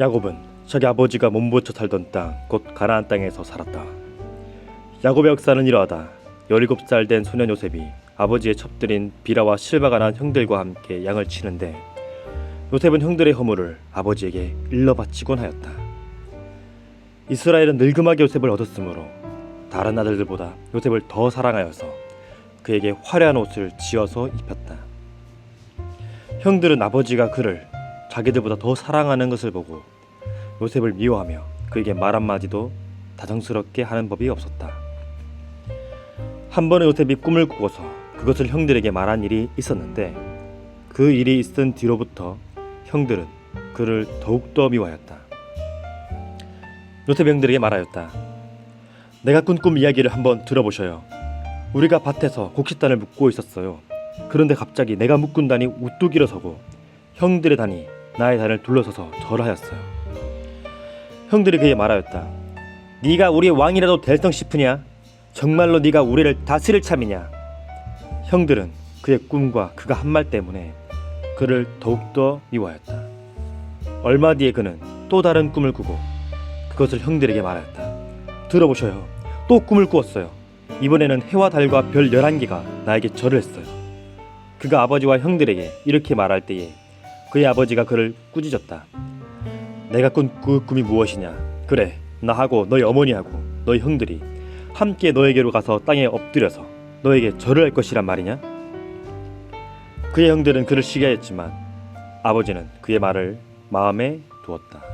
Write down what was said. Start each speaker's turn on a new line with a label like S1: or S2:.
S1: 야곱은 자기 아버지가 몸부쳐 살던 땅, 곧 가나안 땅에서 살았다. 야곱의 역사는 이러하다. 17살 된 소년 요셉이 아버지의 첩들인 비라와 실바가 난 형들과 함께 양을 치는데 요셉은 형들의 허물을 아버지에게 일러 바치곤 하였다. 이스라엘은 늙음하게 요셉을 얻었으므로 다른 아들들보다 요셉을 더 사랑하여서 그에게 화려한 옷을 지어서 입혔다. 형들은 아버지가 그를 자기들보다 더 사랑하는 것을 보고 요셉을 미워하며 그에게 말 한마디도 다정스럽게 하는 법이 없었다. 한 번은 요셉이 꿈을 꾸고서 그것을 형들에게 말한 일이 있었는데 그 일이 있은 뒤로부터 형들은 그를 더욱더 미워하였다. 요셉 형들에게 말하였다. 내가 꾼 꿈 이야기를 한번 들어보셔요. 우리가 밭에서 곡식단을 묶고 있었어요. 그런데 갑자기 내가 묶은 단이 우뚝 일어서고 형들의 단이 나의 단을 둘러서서 절하였어요. 형들이 그에게 말하였다. 네가 우리의 왕이라도 될성 싶으냐? 정말로 네가 우리를 다스릴 참이냐? 형들은 그의 꿈과 그가 한 말 때문에 그를 더욱더 미워하였다. 얼마 뒤에 그는 또 다른 꿈을 꾸고 그것을 형들에게 말하였다. 들어보셔요. 또 꿈을 꾸었어요. 이번에는 해와 달과 별 11개가 나에게 절을 했어요. 그가 아버지와 형들에게 이렇게 말할 때에 그의 아버지가 그를 꾸짖었다. 내가 꾼 그 꿈이 무엇이냐? 그래, 나하고 너희 어머니하고 너희 형들이 함께 너에게로 가서 땅에 엎드려서 너에게 절을 할 것이란 말이냐? 그의 형들은 그를 시기하였지만 아버지는 그의 말을 마음에 두었다.